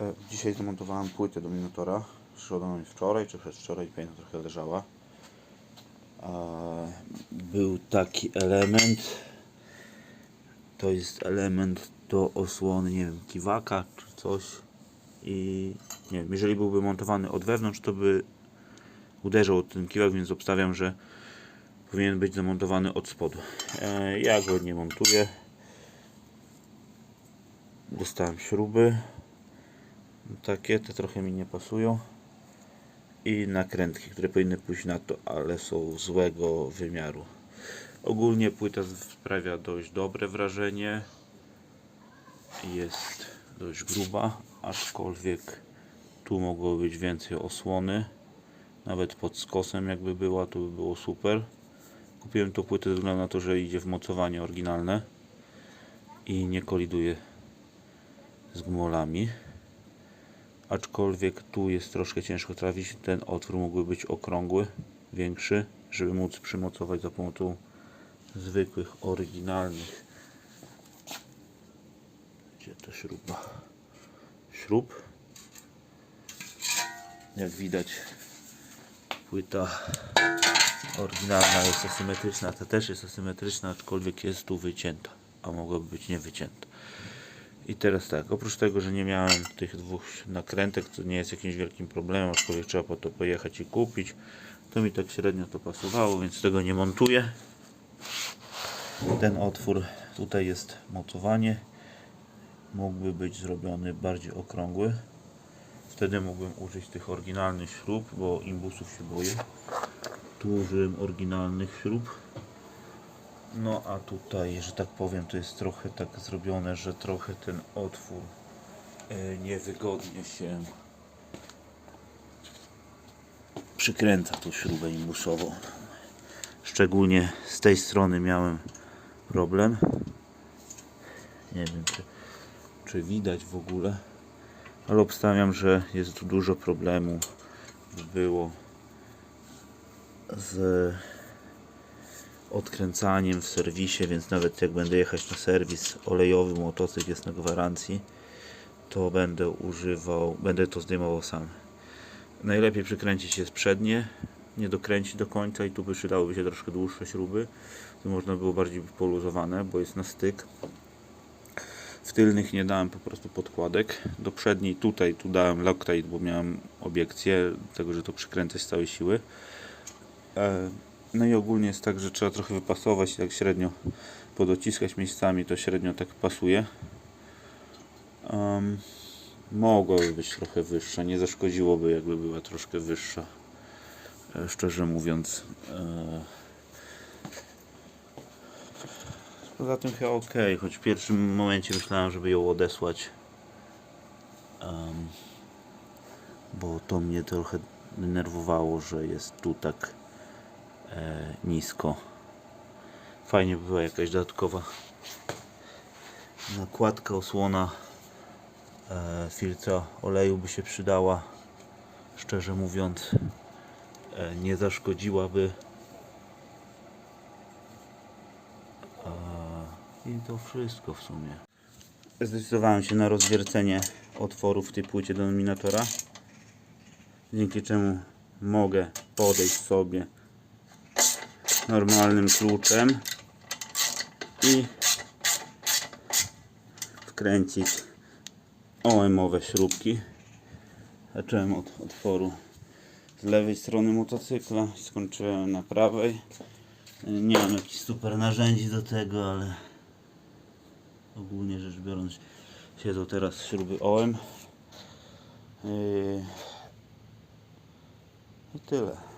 E, Dzisiaj zamontowałem płytę do Minotora. Przyszła mnie wczoraj, czy przedwczoraj, pamiętam, trochę leżała. E, Był taki element. To jest element do osłony, nie wiem, kiwaka czy coś. I nie wiem, jeżeli byłby montowany od wewnątrz, to by uderzał ten kiwak, więc obstawiam, że powinien być zamontowany od spodu. E, Ja go nie montuję. Dostałem śruby. Takie, te trochę mi nie pasują. I nakrętki, które powinny pójść na to, ale są złego wymiaru. Ogólnie płyta sprawia dość dobre wrażenie. Jest dość gruba, aczkolwiek tu mogło być więcej osłony. Nawet pod skosem jakby była, to by było super. Kupiłem tą płytę ze względu na to, że idzie w mocowanie oryginalne i nie koliduje z gmolami. Aczkolwiek tu jest troszkę ciężko trafić. Ten otwór mógłby być okrągły, większy, żeby móc przymocować za pomocą zwykłych, oryginalnych. Gdzie to śruba? Śrub. Jak widać, płyta oryginalna jest asymetryczna, ta też jest asymetryczna, aczkolwiek jest tu wycięta, a mogłaby być nie wycięta. I teraz tak, oprócz tego, że nie miałem tych dwóch nakrętek, co nie jest jakimś wielkim problemem, aczkolwiek trzeba po to pojechać i kupić, to mi tak średnio to pasowało, więc tego nie montuję. Ten otwór, tutaj jest mocowanie, mógłby być zrobiony bardziej okrągły. Wtedy mógłbym użyć tych oryginalnych śrub, bo imbusów się boję. Tu użyłem oryginalnych śrub. No a tutaj, że tak powiem, to jest trochę tak zrobione, że trochę ten otwór e, niewygodnie się przykręca tą śrubę imbusową. Szczególnie z tej strony miałem problem. Nie wiem, czy, czy widać w ogóle, ale obstawiam, że jest tu dużo problemu było z odkręcaniem w serwisie, więc nawet jak będę jechać na serwis olejowy, motocykl jest na gwarancji, to będę używał, będę to zdejmował sam. Najlepiej przykręcić jest przednie, nie dokręcić do końca i tu by przydałyby się troszkę dłuższe śruby. Tu można było bardziej poluzowane, bo jest na styk. W tylnych nie dałem po prostu podkładek. Do przedniej tutaj tu dałem Loctite, bo miałem obiekcję tego, że to przykręcać z całej siły. E, No i ogólnie jest tak, że trzeba trochę wypasować, tak średnio podociskać miejscami, to średnio tak pasuje. Um, mogłaby być trochę wyższa, nie zaszkodziłoby jakby była troszkę wyższa. E, Szczerze mówiąc. E, Poza tym chyba ok, choć w pierwszym momencie myślałem, żeby ją odesłać. Em, bo to mnie trochę denerwowało, że jest tu tak nisko. Fajnie by była jakaś dodatkowa nakładka, osłona e, filtra oleju by się przydała. Szczerze mówiąc, e, nie zaszkodziłaby. E, I to wszystko w sumie. Zdecydowałem się na rozwiercenie otworów w tej płycie denominatora. Dzięki czemu mogę podejść sobie normalnym kluczem i wkręcić OM-owe śrubki. Zacząłem od otworu z lewej strony motocykla, skończyłem na prawej. Nie mam jakichś super narzędzi do tego, ale ogólnie rzecz biorąc siedzą teraz śruby OM. Yy, I tyle.